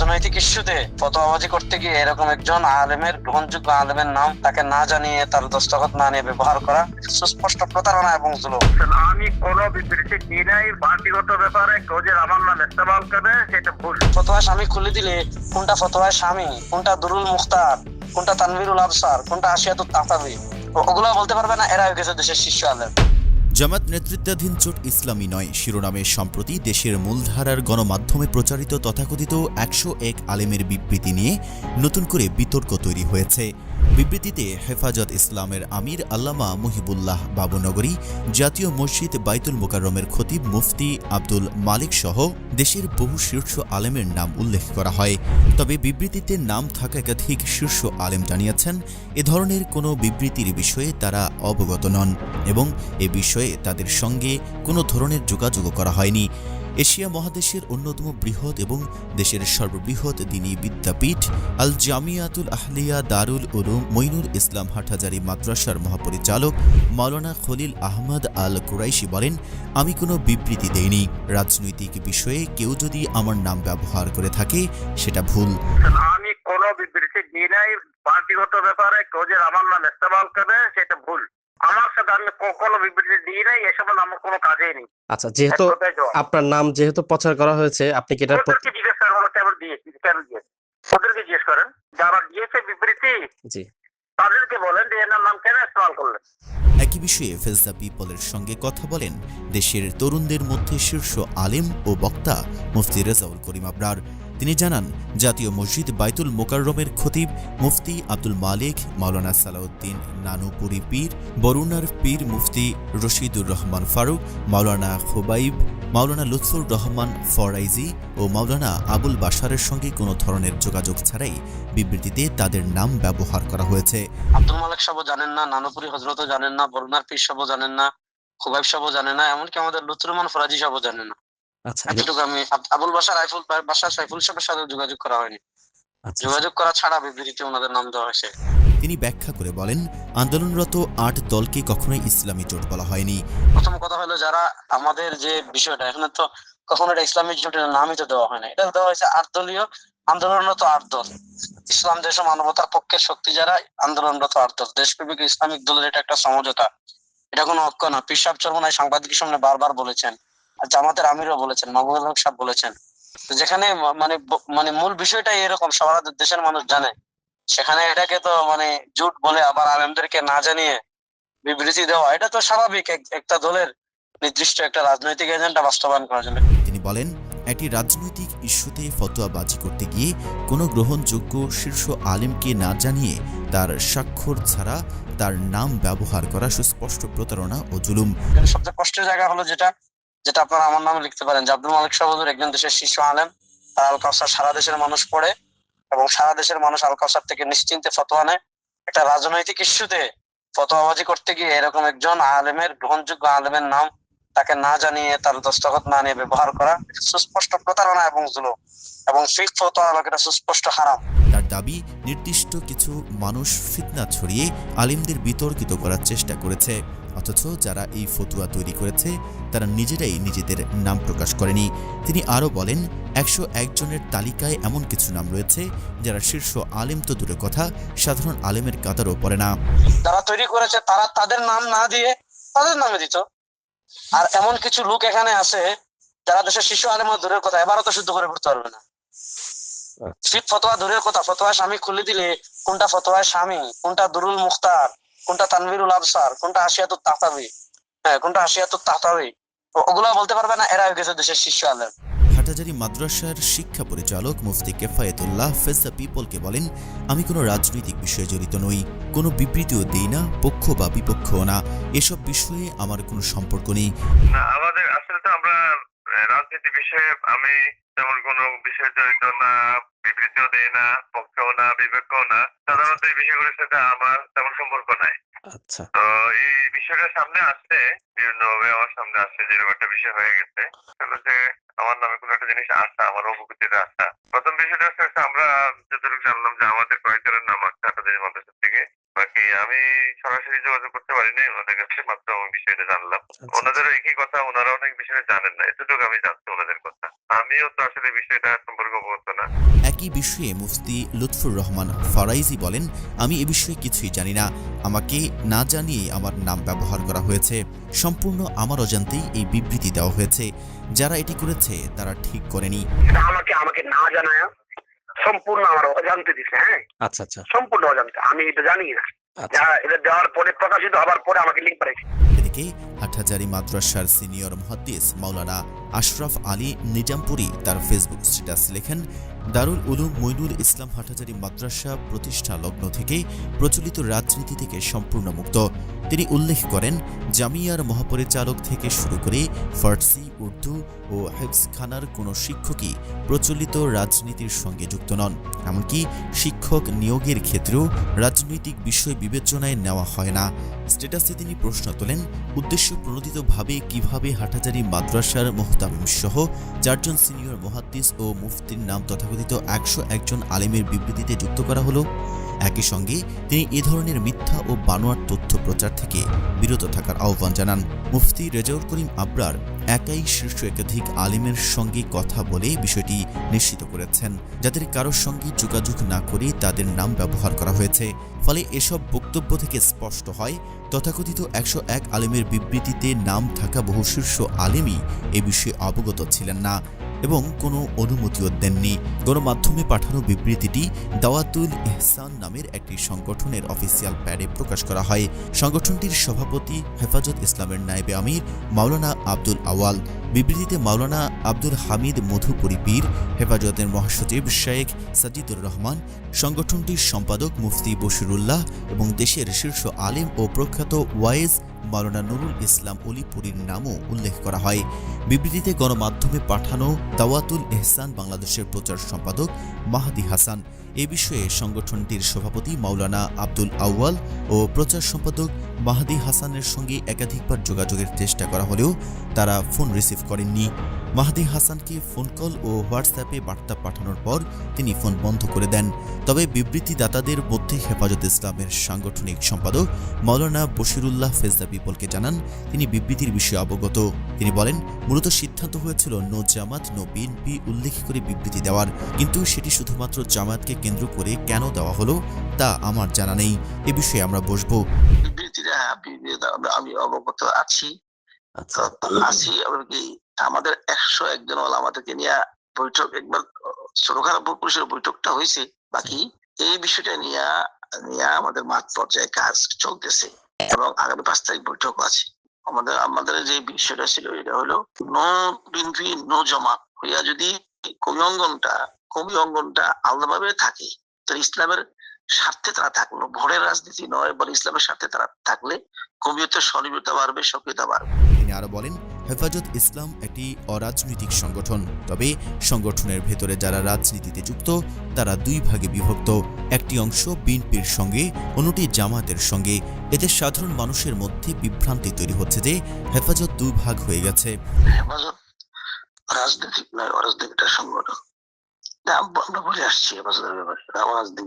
রাজনৈতিক ইস্যুতে ফতোয়াবাজি করতে গিয়ে এরকম একজন আলেমের গ্রহণযোগ্য আলেমের নাম তাকে না জানিয়ে তার দস্তখত না নিয়ে ব্যবহার করা সুস্পষ্ট প্রতারণা এবং জুলুম। আমি কোনো বিবৃতি দিই নাই পার্টিগত ব্যাপারে কেউ যে আমার নাম ইস্তেমাল করে সেটা ভুল। ফতোয়া স্বামী খুলে দিলে কোনটা ফতোয়া স্বামী কোনটা দুরুল মুখতার কোনটা তানবিরুল আবসার কোনটা আশিয়াতুল তাহতাবি ওগুলো বলতে পারবে না এরা হয়ে গেছে দেশের শীর্ষ আলেম। জামাত নেতৃত্বাধীন জোট ইসলামী নয়। শিরোনামে সম্প্রতি দেশের মূলধারার গণমাধ্যমে প্রচারিত তথাকথিত একশো এক আলেমের বিবৃতি নিয়ে নতুন করে বিতর্ক তৈরি হয়েছে। বিবৃতিতে হেফাজত ইসলামের আমির আল্লামা মুহিবুল্লাহ বাবুনগরী, জাতীয় মসজিদ বাইতুল মোকাররমের খতিব মুফতি আব্দুল মালিক সহ দেশের বহু শীর্ষ আলেমের নাম উল্লেখ করা হয়। তবে বিবৃতিতে নাম থাকা একাধিক শীর্ষ আলেম জানিয়েছেন, এ ধরনের কোনো বিবৃতির বিষয়ে তারা অবগত নন এবং এ বিষয়ে তাদের সঙ্গে কোনো ধরনের যোগাযোগও করা হয়নি। এশিয়া মহাদেশের অন্যতম বৃহৎ এবং দেশের সর্ববৃহৎ দিনী বিদ্যাপীঠ আল জামিয়াতুল আহলিয়া দারুল উলুম মইনুল ইসলাম হাটহাজারি মাদ্রাসার মহাপরিচালক মাওলানা খলিল আহমদ আল কুরাইশি বলেন, আমি কোনো বিবৃতি দেইনি। রাজনৈতিক বিষয়ে কেউ যদি আমার নাম ব্যবহার করে থাকে, সেটা ভুল। আমি কোনো বিবৃতি দিই নাই পার্টিগত ব্যাপারে কেউ যে আমার নাম ইস্তেমাল করে সেটা ভুল। আমার সাথে আমি কোনো বিবৃতি দিই নাই এসব আমার কোনো কাজেই নেই। আচ্ছা যেহেতু। আপনার নাম যেহেতু প্রচার করা হয়েছে আপনি কি প্রতি- জিজ্ঞেস করেন কেন দিয়েছি কেন দিয়েছে ওদেরকে জিজ্ঞেস করেন। যারা দিয়েছে বিবৃতি জি। তাদেরকে বলেন যে এনার নাম কেন ইস্তেমাল করলেন। একই বিষয়ে পিপলের সঙ্গে কথা বলেন দেশের তরুণদের মধ্যে শীর্ষ আলেম ও বক্তা মুফতি রেজাউল করিম আবরার। তিনি জানান, জাতীয় মসজিদ বাইতুল মোকাররমের খতিব মুফতি আব্দুল মালিক, মাওলানা সালাউদ্দিন নানুপুরি পীর, বরুণার পীর মুফতি রশিদুর রহমান ফারুক, মাওলানা খুবাইব, মাওলানা লুৎফুর রহমান ফরাইজি ও মাওলানা আবুল বাশারের সঙ্গে কোনো ধরনের যোগাযোগ ছাড়াই বিবৃতিতে তাদের নাম ব্যবহার করা হয়েছে। আব্দুল মালিক সাহেব জানেন না, নানুপুরি হজরতও জানেন না, বরুণার পীর সাহেব জানেন না, খুবাইব সাহেব জানেন না, এমনকি আমাদের লুৎফুরমান ফরাজি সাহেব জানেন না। এতটুকু আমি আবুল বাসার আইফুল বাসার সাইফুল সাহেবের সাথে যোগাযোগ করা হয়নি। আচ্ছা যোগাযোগ করা ছাড়া বিবৃতিতে ওনাদের নাম দেওয়া হয়েছে। তিনি ব্যাখ্যা করে বলেন আন্দোলনরত আট দলকে কখনোই ইসলামী জোট বলা হয়নি। প্রথম কথা হলো যারা আমাদের যে বিষয়টা এখানে তো কখনো এটা ইসলামিক জোটের নামই তো দেওয়া হয় না এটা দেওয়া হয়েছে আট দলীয় আন্দোলনরত আট দল। ইসলাম দেশ ও মানবতার পক্ষের শক্তি যারা আন্দোলনরত আট দল। দেশপ্রেমিক ইসলামিক দলের এটা একটা সমঝোতা। এটা কোনো ঐক্য না। পিসাব চরমনায় সাংবাদিকের সামনে বারবার বলেছেন জামাতের আমিরও বলেছেন মাহবুবুল হক সাহেব বলেছেন। যেখানে মানে মানে মূল বিষয়টাই এরকম সারা দেশের মানুষ জানে। সেখানে এটাকে তো মানে জোট বলে আবার আলেমদেরকে না জানিয়ে বিবৃতি দেওয়া এটা তো স্বাভাবিক। একটা দলের নির্দিষ্ট একটা রাজনৈতিক এজেন্ডা বাস্তবায়ন করার জন্য। তিনি বলেন একটি রাজনৈতিক ইস্যুতে ফতোয়াবাজি করতে গিয়ে কোনো গ্রহণযোগ্য শীর্ষ আলেমকে না জানিয়ে তার স্বাক্ষর ছাড়া তার নাম ব্যবহার করা সুস্পষ্ট প্রতারণা ও জুলুম। সবচেয়ে কষ্টের জায়গা হলো যেটা যেটা আপনারা আমার নামে লিখতে পারেন, যে আব্দুল মালিক সাহেবুর একজন দেশের শীর্ষ আলেম। তার আল কাউসার সারা দেশের মানুষ পড়ে এবং সারা দেশের মানুষ আল কাউসার থেকে নিশ্চিন্তে ফতোয়া নেয়। একটা রাজনৈতিক ইস্যুতে ফতোয়াবাজি করতে গিয়ে এরকম একজন আলেমের, গ্রহণযোগ্য আলেমের নাম তাকে না জানিয়ে তার দস্তখত না নিয়ে ব্যবহার করা সুস্পষ্ট প্রতারণা এবং জুলুম। এবং ফিক ফতোয়া এটা সুস্পষ্ট হারাম। তার দাবি, নির্দিষ্ট কিছু মানুষ ফিতনা ছড়িয়ে আলিমদের বিতর্কিত করার চেষ্টা করেছে। অথচ যারা এই ফতুয়া তৈরি করেছে তারা নিজেরাই নিজেদের নাম প্রকাশ করেনি। তিনি আরও বলেন একশো একজনের তালিকায় এমন কিছু নাম রয়েছে যারা শীর্ষ আলেম তো দূরের কথা সাধারণ আলেমের কাতারও পড়ে না। যারা তৈরি করেছে তারা তাদের নাম না দিয়ে তাদের নামে দিত। আর এমন কিছু লোক এখানে আছে যারা দেশের শিশু আলেম দূরের কথা এবারও তো শুদ্ধ করে পড়তে পারবে না। ঠিক ফতোয়া দূরের কথা ফতোয়া স্বামী খুলে দিলে কোনটা ফতোয়া স্বামী কোনটা দুরুল মুখতার কোনটা তানবিরুল আবসার কোনটা আশিয়াতুর তাহতাবি? হ্যাঁ কোনটা আশিয়াতুর তাহতাবি? ওগুলা বলতে পারবে না এরা হয়ে গেছে দেশের শিশু আলেম। হাটাজারি মাদ্রাসার শিক্ষা পরিচালক মুফতি কেফায়েতুল্লাহ ফেজা পিপলকে বলেন আমি কোনো রাজনৈতিক বিষয়ে জড়িত নই কোনো বিবৃতিও দিই না পক্ষ বা বিপক্ষও না। এসব বিষয়ে আমার কোনো সম্পর্ক নেই। আমাদের আসলে তো আমরা রাজনীতি বিষয়ে আমি তেমন কোনো বিষয়ে জড়িত না বিবৃতিও দেই না পক্ষেও না বিবেকও না। সাধারণত এই বিষয়গুলোর সাথে আমার সম্পর্ক নাই। আচ্ছা। তো এই বিষয়টা সামনে আসছে বিভিন্ন ভাবে আমার সামনে আসছে যেরকম একটা বিষয় হয়ে গেছে। হলো যে আমার নামে কোনো একটা জিনিস আসা আমার অবগতিতে আসা প্রথম বিষয়টা হচ্ছে আমরা যতটুকু জানলাম যে আমাদের কয়েকজনের নাম আসছে আপনাদের মাদ্রাসা থেকে। বাকি আমি সরাসরি যোগাযোগ করতে পারিনি ওনাদের কাছে মাত্র আমি বিষয়টা জানলাম। আচ্ছা, ওনাদেরও একই কথা ওনারা অনেক বিষয়ে জানেন না। এতটুকু আমি জানছি ওনাদের কথা। আমিও তো আসলে বিষয়টা সম্পর্কে অবগত না। একই বিষয়ে মুফতি লুৎফুর রহমান ফারাইজি বলেন আমি এ বিষয়ে কিছুই জানি না। আমাকে না জানিয়ে আমার নাম ব্যবহার করা হয়েছে। সম্পূর্ণ আমার অজান্তেই এই বিবৃতি দেওয়া হয়েছে। যারা এটি করেছে তারা ঠিক করেনি। এটা আমাকে আমাকে না জানায় সম্পূর্ণ আমার অজান্তে দিছে হ্যাঁ? আচ্ছা আচ্ছা। সম্পূর্ণ অজান্তে। আমি এটা জানি না। আচ্ছা। এটা দেওয়ার পরে প্রকাশিত হবার পরে আমাকে লিঙ্ক পাঠাইছে। এদিকে হাটহাজারি মাদ্রাসার সিনিয়র মুহাদ্দিস মাওলানা আশরাফ আলী নিজামপুরি তার ফেসবুক স্ট্যাটাস লেখেন দারুল উলুম মইনুল ইসলাম হাটহাজারি মাদ্রাসা প্রতিষ্ঠা লগ্ন থেকে প্রচলিত রাজনীতি থেকে সম্পূর্ণ মুক্ত। তিনি উল্লেখ করেন, জামিয়ার মহাপরিচালক থেকে শুরু করে ফার্সি, উর্দু ও হেফসখানার কোনো শিক্ষকই প্রচলিত রাজনীতির সঙ্গে যুক্ত নন। এমনকি শিক্ষক নিয়োগের ক্ষেত্রেও রাজনৈতিক বিষয় বিবেচনায় নেওয়া হয় না। স্ট্যাটাসে তিনি প্রশ্ন তোলেন, উদ্দেশ্য প্রণোদিতভাবে কীভাবে হাটাজারি মাদ্রাসার মোহতামিম সহ চারজন সিনিয়র মহাদ্দিস ও মুফতির নাম তথাকথিত একশো একজন আলেমের বিবৃতিতে যুক্ত করা হলো, একই সঙ্গে তিনি এ ধরনের মিথ্যা ও বানোয়ার তথ্য প্রচার থেকে বিরত থাকার আহ্বান জানান। মুফতি রেজাউল করিম আবরার একাই শীর্ষ একাধিক আলিমের সঙ্গে কথা বলে বিষয়টি নিশ্চিত করেছেন। যাদের কারোর সঙ্গে যোগাযোগ না করে তাদের নাম ব্যবহার করা হয়েছে। ফলে এসব বক্তব্য থেকে স্পষ্ট হয়, তথাকথিত একশো এক আলিমের বিবৃতিতে নাম থাকা বহু শীর্ষ আলেমই এ বিষয়ে অবগত ছিলেন না। এবং কোনো অনুমতিও দেননি। গণমাধ্যমে পাঠানো বিবৃতিটি দাওয়াতুল ইহসান নামের একটি সংগঠনের অফিসিয়াল প্যাডে প্রকাশ করা হয়। সংগঠনটির সভাপতি হেফাজত ইসলামের নায়েবে আমির মাওলানা আব্দুল আওয়াল। বিবৃতিতে মাওলানা আব্দুল হামিদ মধুপুরী পীর, হেফাজতের মহাসচিব শেখ সাজিদুর রহমান, সংগঠনটির সম্পাদক মুফতি বশিরুল্লাহ এবং দেশের শীর্ষ আলেম ও প্রখ্যাত ওয়াইজ মাওলানা নুরুল ইসলাম অলিপুরীর নামও উল্লেখ করা হয়। বিবৃতিতে গণমাধ্যমে পাঠানো দাওয়াতুল এহসান বাংলাদেশের প্রচার সম্পাদক মাহাদি হাসান। এ বিষয়ে সংগঠনটির সভাপতি মাওলানা আব্দুল আউয়াল ও প্রচার সম্পাদক মাহাদি হাসানের সঙ্গে একাধিকবার যোগাযোগের চেষ্টা করা হলেও তারা ফোন রিসিভ করেননি। মাহাদি হাসানকে ফোন কল ও হোয়াটসঅ্যাপে বার্তা পাঠানোর পর তিনি ফোন বন্ধ করে দেন। তবে বিবৃতিদাতাদের মধ্যে হেফাজত ইসলামের সাংগঠনিক সম্পাদক মাওলানা বশিরুল্লাহ ফেজদা পিপলকে জানান তিনি বিবৃতির বিষয়ে অবগত। তিনি বলেন মূলত সিদ্ধান্ত হয়েছিল নো জামাত নো বিএনপি উল্লেখ করে বিবৃতি দেওয়ার। কিন্তু সেটি শুধুমাত্র জামাতকে কেন্দ্র করে কেন দেওয়া হলো তা আমার জানা নেই। এ বিষয়ে আমরা বসবো। আমি অবগত আছি। আচ্ছা। আছি এমনকি আমাদের একশো একজন আমাদেরকে নিয়ে বৈঠক একবার ছোটখাটো পুরুষের বৈঠকটা হয়েছে বাকি এই বিষয়টা নিয়ে নিয়ে আমাদের মাঠ পর্যায়ে কাজ চলতেছে। এবং আগামী পাঁচ তারিখ বৈঠক আছে। আমাদের আমাদের যে বিষয়টা ছিল, এটা হলো নো বিনফি, নো জমা। হইয়া যদি কবি অঙ্গনটা কবি অঙ্গনটা আলাদাভাবে থাকে তো ইসলামের স্বার্থে তারা থাকল ভোরের রাজনীতি নয় বলে ইসলামের স্বার্থে তারা থাকলে কবিয়তের স্বনির্ভরতা বাড়বে, সক্রিয়তা বাড়বে। তিনি আরও বলেন হেফাজত ইসলাম একটি অরাজনৈতিক সংগঠন। তবে সংগঠনের ভেতরে যারা রাজনীতিতে যুক্ত, তারা দুই ভাগে বিভক্ত। একটি অংশ বিএনপির সঙ্গে, অন্যটি জামাতের সঙ্গে। এতে সাধারণ মানুষের মধ্যে বিভ্রান্তি তৈরি হচ্ছে যে হেফাজত দুই ভাগ হয়ে গেছে। হেফাজত রাজনৈতিক নয়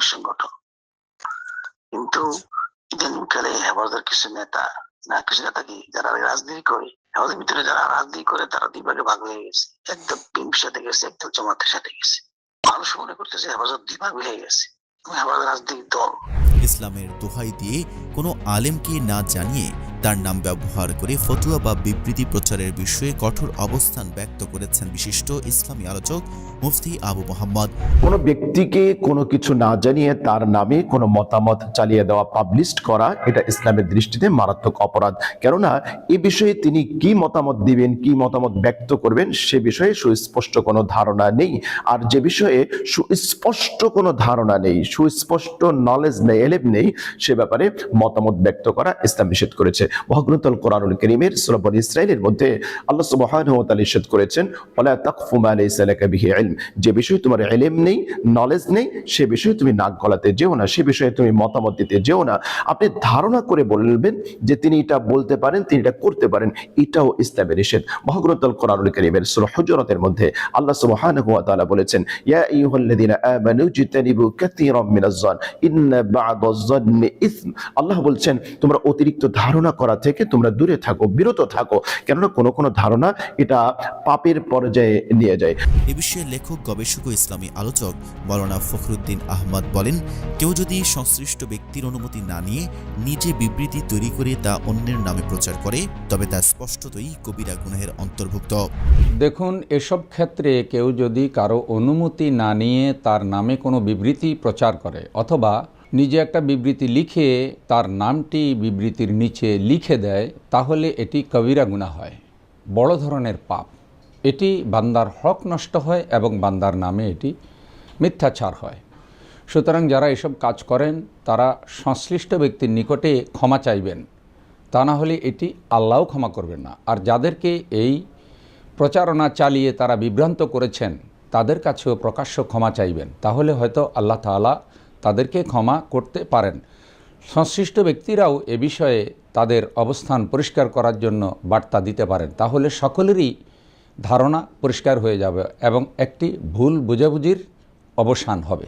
সংগঠন। কিন্তু হেফাজতের কিছু নেতা, না, কিছু নেতা কি, যারা রাজনীতি করে হেফাজতের ভিতরে যারা রাজনীতি করে, তারা দুই ভাগে ভাগ হয়ে গেছে। একদম পিম্প সাথে গেছে, একদম জামাতের সাথে গেছে। মানুষ মনে করতেছে হেফাজত দুই ভাগ হয়ে গেছে হেফাজত রাজনৈতিক দল। ইসলামের দোহাই দিয়ে কোনো আলেমকে না জানিয়ে তার নাম ব্যবহার করে ফতুয়া বা বিবৃতি প্রচারের বিষয়ে কঠোর অবস্থান ব্যক্ত করেছেন বিশিষ্ট ইসলামী আলোচক মুফতি আবু মোহাম্মদ। কোনো ব্যক্তিকে কোনো কিছু না জানিয়ে তার নামে কোনো মতামত চালিয়ে দেওয়া পাবলিশ করা, এটা ইসলামের দৃষ্টিতে মারাত্মক অপরাধ। কেননা, এ বিষয়ে তিনি কি মতামত দিবেন, কি মতামত ব্যক্ত করবেন, সে বিষয়ে সুস্পষ্ট কোনো ধারণা নেই। আর যে বিষয়ে সুস্পষ্ট কোনো ধারণা নেই, সুস্পষ্ট নলেজ নেই এলেব নেই, সে ব্যাপারে মতামত ব্যক্ত করা ইসলাম নিষেধ করেছে। মহাগ্রন্থল কোরআনুল করিমের সুরবন ইসরায়েলের মধ্যে আল্লাহ সুবহানাহু ওয়া নিষেধ করেছেন যে বিষয়ে তোমার এলেম নেই, নলেজ নেই, সে বিষয়ে তুমি নাক গলাতে যেও না, সে বিষয়ে তুমি মতামত দিতে যেও না আপনি ধারণা করে বলবেন যে তিনি এটা বলতে পারেন, তিনি এটা করতে পারেন, এটাও ইসলামের নিষেধ। মহাগ্রন্থল কোরআনুল করিমের সূরা হুজুরাতের মধ্যে আল্লাহ সুবহানাহু ওয়া তাআলা বলেছেন, ইয়া আইয়ুহাল্লাযীনা আমানু জিতানিবু কাসীরাম মিনাজ-জন ইন্না বা'দাজ-জন্নি ইসম। আল্লাহ বলছেন তোমরা অতিরিক্ত ধারণা করা থেকে তোমরা দূরে থাকো বিরত থাকো। কেননা কোনো কোনো ধারণা এটা পাপের পর্যায়ে নিয়ে যায়। এ বিষয়ে লেখক গবেষক ও ইসলামী আলোচক মৌলানা ফখরুদ্দিন আহমদ বলেন কেউ যদি সংশ্লিষ্ট ব্যক্তির অনুমতি না নিয়ে নিজে বিবৃতি তৈরি করে তা অন্যের নামে প্রচার করে তবে তা স্পষ্টতই কবিরা গুনাহের অন্তর্ভুক্ত। দেখুন এসব ক্ষেত্রে কেউ যদি কারও অনুমতি না নিয়ে তার নামে কোনো বিবৃতি প্রচার করে অথবা নিজে একটা বিবৃতি লিখে তার নামটি বিবৃতির নিচে লিখে দেয়, তাহলে এটি কবিরা গুণা হয়, বড় ধরনের পাপ। এটি বান্দার হক নষ্ট হয় এবং বান্দার নামে এটি মিথ্যাচার হয়। সুতরাং যারা এসব কাজ করেন, তারা সংশ্লিষ্ট ব্যক্তির নিকটে ক্ষমা চাইবেন। তা না হলে এটি আল্লাহও ক্ষমা করবেন না। আর যাদেরকে এই প্রচারণা চালিয়ে তারা বিভ্রান্ত করেছেন, তাদের কাছেও প্রকাশ্য ক্ষমা চাইবেন। তাহলে হয়তো আল্লাহ তাআলা তাদেরকে ক্ষমা করতে পারেন। সংশ্লিষ্ট ব্যক্তিরাও এ বিষয়ে তাদের অবস্থান পরিষ্কার করার জন্য বার্তা দিতে পারেন। তাহলে সকলেরই ধারণা পরিষ্কার হয়ে যাবে এবং একটি ভুল বুঝাবুঝির অবসান হবে।